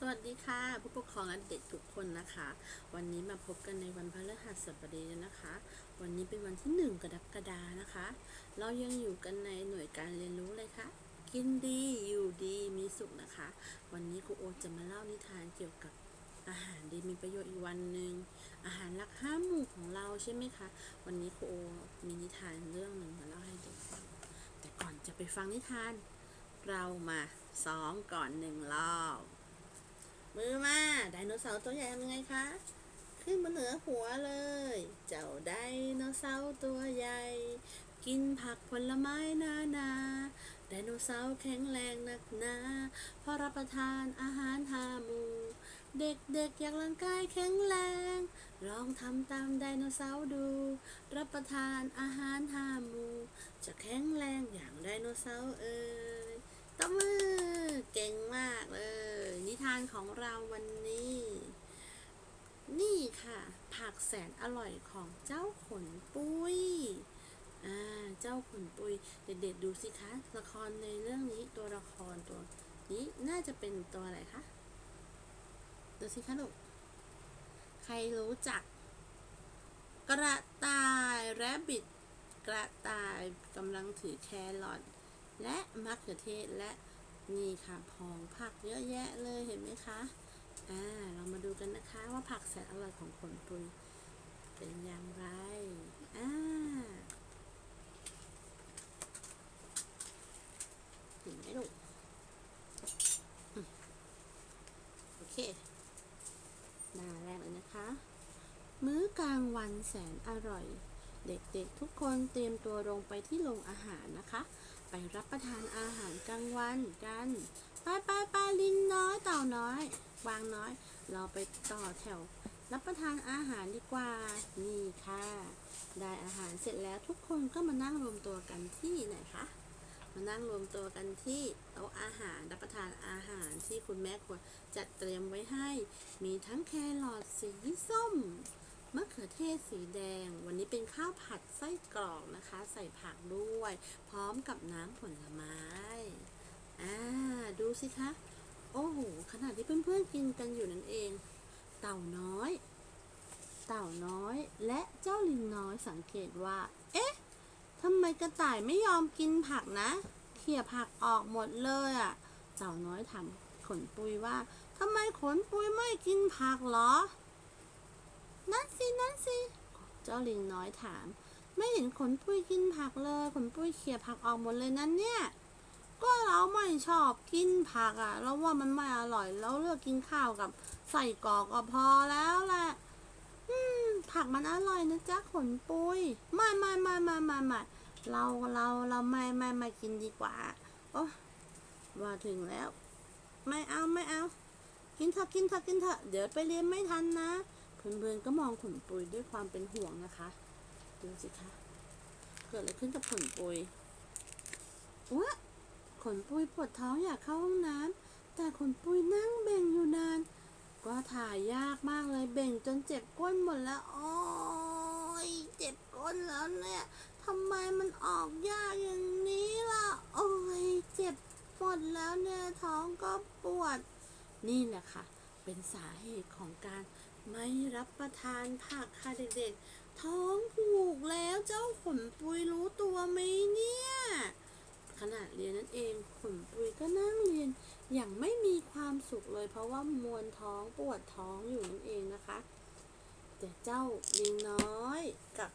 สวัสดีค่ะ ผู้ปกครองและเด็กทุกคนนะคะ วันนี้มาพบกันในวันพฤหัสบดีนะคะ วันนี้เป็นวันที่หนึ่งกรกฎานะคะ เรายังอยู่กันในหน่วยการเรียนรู้เลยค่ะ กินดีอยู่ดีมีสุขนะคะ วันนี้ครูโอจะมาเล่านิทานเกี่ยวกับอาหารดีมีประโยชน์อีกวันหนึ่งอาหารรักห้าหมู่ของเราใช่ไหมคะ วันนี้ครูโอมีนิทานเรื่องหนึ่งมาเล่าให้เด็กฟังแต่ก่อนจะไปฟังนิทาน เรามาซ้อมก่อนหนึ่งรอบ มือมาไดโนเสาร์ตัวใหญ่ทำยังไงคะ ขึ้นมาเหนือหัวเลย เจ้าไดโนเสาร์ตัวใหญ่ กินผักผลไม้นานาไดโนเสาร์แข็งแรงนักหนาพราะรับประทานอาหารหามูเด็กๆอยากร่างกายแข็งแรง ลองทำตามไดโนเสาร์ดู รับประทานอาหารหามู จะแข็งแรงอย่างไดโนเสาร์เอ่ย ตบมือ เก่งมากเลย นิทานของเราวันนี้ นี่ค่ะ ผักแสนอร่อยของเจ้าขนปุยอ่าเจ้าขนปุยเด็กๆดูสิคะ ละครในเรื่องนี้ตัวละครตัวนี้น่าจะเป็นตัวอะไรคะดูสิคะลูกใครรู้จัก กระต่ายแรบบิทกระต่ายกำลังถือแครอท และมะเขือเทศและนี่ค่ะพองผักเยอะแยะเลยเห็นไหมคะ อ่า เรามาดูกันนะคะว่าผักแสนอร่อยของขนปุยเป็นอย่างไร อ่าเห็นไหมลูก โอเคหน้าแรกเลยนะคะ มื้อกลางวันแสนอร่อย เด็กๆทุกคนเตรียมตัวลงไปที่โรงอาหารนะคะ ไปรับประทานอาหารกลางวันกัน ไปไปไปลิงน้อยเต่าน้อย วางน้อย เราไปต่อแถว รับประทานอาหารดีกว่า นี่ค่ะ ได้อาหารเสร็จแล้วทุกคนก็มานั่งรวมตัวกันที่ไหนคะ มานั่งรวมตัวกันที่โต๊ะอาหารรับประทานอาหารที่คุณแม่ครัวจัดเตรียมไว้ให้ มีทั้งแครอทสีส้มมะเขือเทศสีแดง ข้าวผัดไส้กรอกนะคะ ใส่ผักด้วย พร้อมกับน้ำผลไม้อ่าดูสิคะ โอ้โหขณะที่เพื่อนๆกินกันอยู่นั่นเอง เต่าน้อย เต่าน้อยและเจ้าลิงน้อยสังเกตว่า เอ๊ะทำไมกระต่ายไม่ยอมกินผักนะเขี่ยผักออกหมดเลยอะ่ะเต่าน้อยถามขนปุยว่าทำไมขนปุยไม่กินผักเหรอ นั่นสิ นั่นสิ เจ้าลิงน้อยถาม ไม่เห็นขนปุ้ยกินผักเลย ขนปุ้ยเขี่ยผักออกหมดเลยนั่นเนี่ย ก็เราไม่ชอบกินผักอะ่ะ เราว่ามันไม่อร่อยแล้วเลือกกินข้าวกับใส่กอกก็พอแล้วแหละอืมผักมันอร่อยนะจ๊ะขนปุ้ยไม่ไม่ไม่ไม่ไม่ไม่เราเราเราไม่ไม่ไม่กินดีกว่าโอ้ว่าถึงแล้ว ไม่เอาไม่เอา กินเถอะกินเถอะกินเถอะเดี๋ยวไปเรียนไม่ทันนะ เพื่อนๆก็มองขนปุยด้วยความเป็นห่วงนะคะ ดูสิคะ เกิดอะไรขึ้นกับขนปุยวะขนปุยปวดท้องอยากเข้าห้องน้ำแต่ขนปุยนั่งเบ่งอยู่นาน ก็ถ่ายยากมากเลยเบ่งจนเจ็บก้นหมดแล้วโอ้ยเจ็บก้นแล้วเนี่ยทำไมมันออกยากอย่างนี้ล่ะโอ้ยเจ็บหมดแล้วเนี่ยท้องก็ปวด นี่แหละค่ะ เป็นสาเหตุของการ ไม่รับประทานผักค่ะเด็กๆ ท้องผูกแล้วเจ้าขนปุยรู้ตัวไหมเนี่ยขณะเรียนนั่นเองขนปุยก็นั่งเรียนอย่างไม่มีความสุขเลย เพราะว่ามวนท้องปวดท้องอยู่นั่นเองนะคะ แต่เจ้าลิงน้อยกับ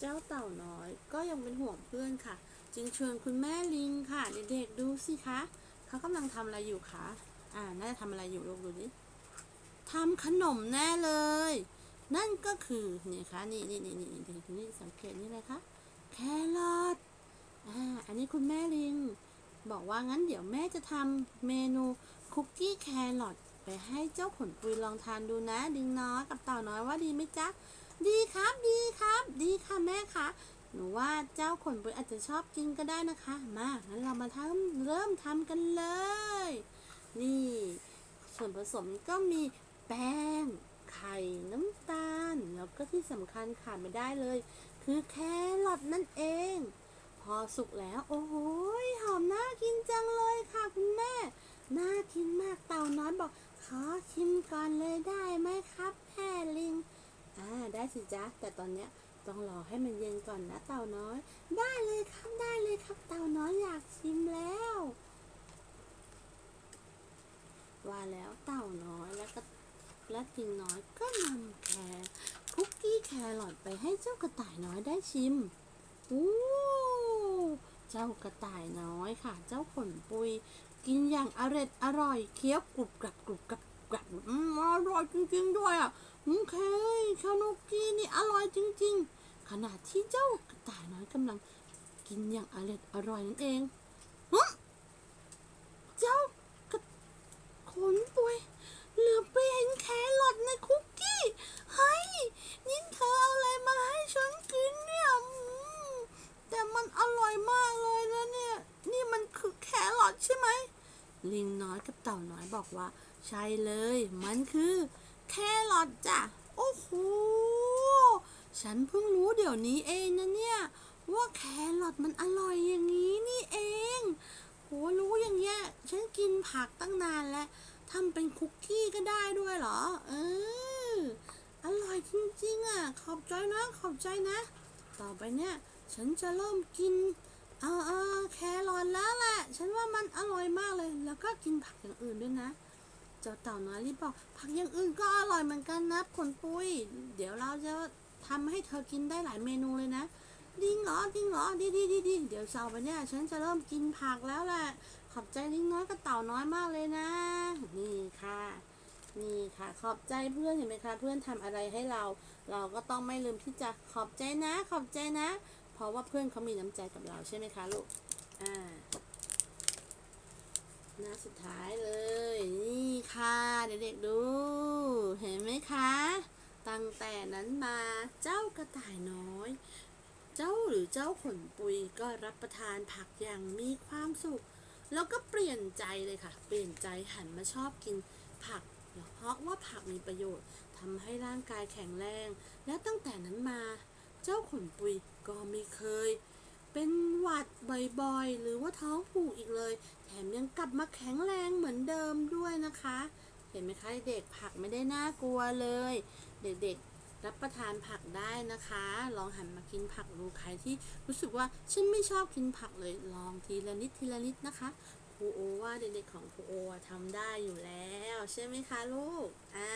เจ้าเต่าน้อยก็ยังเป็นห่วงเพื่อนค่ะ จึงชวนคุณแม่ลิงค่ะ เด็กๆดูสิคะเขากำลังทำอะไรอยู่คะอ่าน่าจะทำอะไรอยู่ลูกดูดิ ทำขนมแน่เลย นั่นก็คือนี่คะนี่นี่นี่นี่นี่นี่สังเกตนี่เลยคะแครอทอ่าอันนี้คุณแม่ลิง บอกว่างั้นเดี๋ยวแม่จะทำเมนูคุกกี้แครอทไปให้เจ้าขนปุยลองทานดูนะลิงน้อยกับเต่าน้อยว่าดีไหมจ๊ะดีครับดีครับ ดีค่ะแม่คะหนูว่าเจ้าขนปุยอาจจะชอบกินก็ได้นะคะ มางั้นเรามาทำเริ่มทำกันเลย นี่ ส่วนผสมก็มี แป้ง ไข่ น้ำตาล แล้วก็ที่สำคัญขาดไม่ได้เลย คือแครอทนั่นเอง พอสุกแล้ว โอ้โหหอมน่ากินจังเลยค่ะคุณแม่ น่ากินมากเต่าน้อยบอก ขอชิมก่อนเลยได้ไหมครับแม่ลิง อ่าได้สิจ๊ะ แต่ตอนเนี้ยต้องรอให้มันเย็นก่อนนะเต่าน้อย ได้เลยครับได้เลยครับ เต่าน้อยอยากชิมแล้ว ว่าแล้วเต่าน้อยและก็ และลิงน้อยก็นำแครคุกกี้แครอทไปให้เจ้ากระต่ายน้อยได้ชิมอู้เจ้ากระต่ายน้อยค่ะ เจ้าผลปุย กินอย่างอร่อยอร่อยเคี้ยวกรุบกรับกรุบกรับกรับอืมอร่อยจริงๆด้วยอะโอเคคาโนกี้นี่อร่อยจริง ๆ ขณะที่เจ้ากระต่ายน้อยกำลังกินอย่างอร่อยอร่อยนั่นเองหึเจ้ากระขนปุยเหลือไปเห็นแครอทในคุกกี้เฮ้ยนี่เธอเอาอะไรมาให้ฉันกินเนี่ยอืมแต่มันอร่อยมากเลยนะเนี่ย นี่มันคือแครอทใช่ไหม ลิงน้อยกับเต่าน้อยบอกว่า ใช่เลย มันคือแครอทจ้ะ โอ้โห ฉันเพิ่งรู้เดี๋ยวนี้เองนะเนี่ย ว่าแครอทมันอร่อยอย่างนี้นี่เอง โห รู้อย่างเงี้ย ฉันกินผักตั้งนานแล้วทำเป็นคุกกี้ก็ได้ด้วยเหรอ เออ อร่อยจริงๆอะ ขอบใจนะ ขอบใจนะ ต่อไปเนี่ย ฉันจะเริ่มกิน เออเออแครอทแล้วแหละ ฉันว่ามันอร่อยมากเลย แล้วก็กินผักอย่างอื่นด้วยนะ เจ้าเต่าน้อยรีบบอก ผักอย่างอื่นก็อร่อยเหมือนกันนะผลปุ้ย เดี๋ยวเราจะทำให้เธอกินได้หลายเมนูเลยนะดิงเหรอดิงเหรอดีดีดีดีเดี๋ยวเช้าไปเนี่ยฉันจะเริ่มกินผักแล้วแหละขอบใจลิงน้อยกับเต่าน้อยมากเลยนะ นี่ค่ะ นี่ค่ะ ขอบใจเพื่อนเห็นไหมคะ เพื่อนทำอะไรให้เรา เราก็ต้องไม่ลืมที่จะขอบใจนะ ขอบใจนะ เพราะว่าเพื่อนเขามีน้ำใจกับเราใช่ไหมคะลูก อ่า หน้าสุดท้ายเลย นี่ค่ะ เด็กๆดู เห็นไหมคะ ตั้งแต่นั้นมาเจ้ากระต่ายน้อย เจ้าหรือเจ้าขนปุยก็รับประทานผักอย่างมีความสุข แล้วก็เปลี่ยนใจเลยค่ะ เปลี่ยนใจหันมาชอบกินผักเพราะว่าผักมีประโยชน์ทำให้ร่างกายแข็งแรง และตั้งแต่นั้นมา จ้าขนปุยก็ไม่เคย เป็นหวัดบ่อยๆ หรือว่าท้องผูกอีกเลย แถมยังกลับมาแข็งแรงเหมือนเดิมด้วยนะคะ เห็นไหมคะเด็กผักไม่ได้น่ากลัวเลย เด็กๆรับประทานผักได้นะคะ ลองหันมากินผักดูใครที่รู้สึกว่าฉันไม่ชอบกินผักเลยลองทีละนิดทีละนิดนะคะครูโอว่าเด็กๆของครูโอะทำได้อยู่แล้ว ใช่ไหมคะลูก อ่า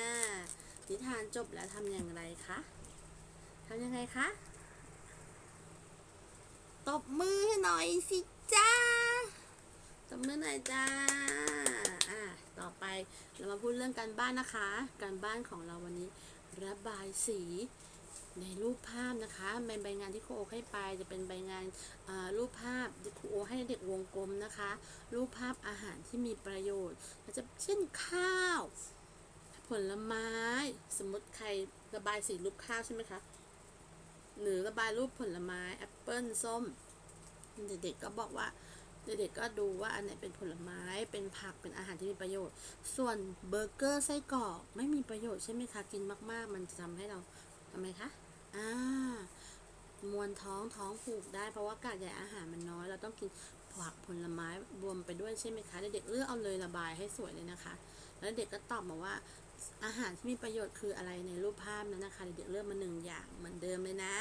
นิทานจบแล้วทำอย่างไรคะ ทำยังไงคะ ตบมือให้หน่อยสิจ้า ตบมือหน่อยจ้า อะ ต่อไปเรามาพูดเรื่องการบ้านนะคะ การบ้านของเราวันนี้ ระบายสีในรูปภาพนะคะใบใบงานที่ครูโอให้ไปจะเป็นใบงานรูปภาพที่ครูโอให้เด็กวงกลมนะคะ รูปภาพอาหารที่มีประโยชน์อาจจะเช่นข้าว ผลไม้ สมมติใครระบายสีรูปข้าวใช่ไหมคะ หรือระบายรูปผลไม้แอปเปิ้ลส้ม เด็กๆก็บอกว่าเด็กๆก็ดูว่าอันไหนเป็นผลไม้ เป็นผัก เป็นอาหารที่มีประโยชน์ ส่วนเบอร์เกอร์ไส้กรอกไม่มีประโยชน์ใช่ไหมคะ กินมากๆ มันจะทำให้เราทำไมคะ อ่า มวนท้องท้องผูกได้เพราะว่ากากใยอาหารมันน้อย เราต้องกินผักผลไม้รวมไปด้วยใช่ไหมคะ เด็กๆเลือกเอาเลยระบายให้สวยเลยนะคะ แล้วเด็กก็ตอบมาว่า อาหารที่มีประโยชน์คืออะไรในรูปภาพนั้นนะคะเด็กๆเลือกมาหนึ่งอย่างเหมือนเดิมเลยนะ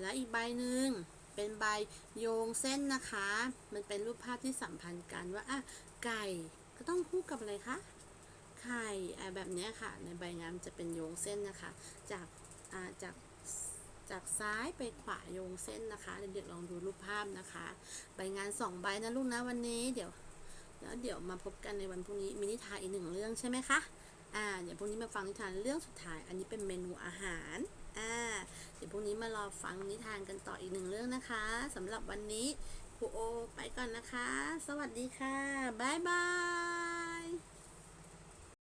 แล้วอีกใบหนึ่งเป็นใบโยงเส้นนะคะ มันเป็นรูปภาพที่สัมพันธ์กันว่าอะไก่ก็ต้องคู่กับอะไรคะไข่แบบนี้ค่ะ ในใบงานจะเป็นโยงเส้นนะคะ จากาจากจากซ้ายไปขวาโยงเส้นนะคะ เด็กๆลองดูรูปภาพนะคะ ใบงานสองใบนะลูกนะวันนี้เดี๋ยวแล้วเดี๋ยวมาพบกันในวันพรุ่งนี้มินิทานอีกหนึ่งเรื่องใช่ไหมคะ อ่าเดี๋ยวพรุ่งนี้มาฟังนิทานเรื่องสุดท้าย อันนี้เป็นเมนูอาหารอ่าเดี๋ยวพรุ่งนี้มารอฟังนิทานกันต่ออีกหนึ่งเรื่องนะคะสำหรับวันนี้ครูโอ ไปก่อนนะคะ สวัสดีค่ะ บ๊ายบาย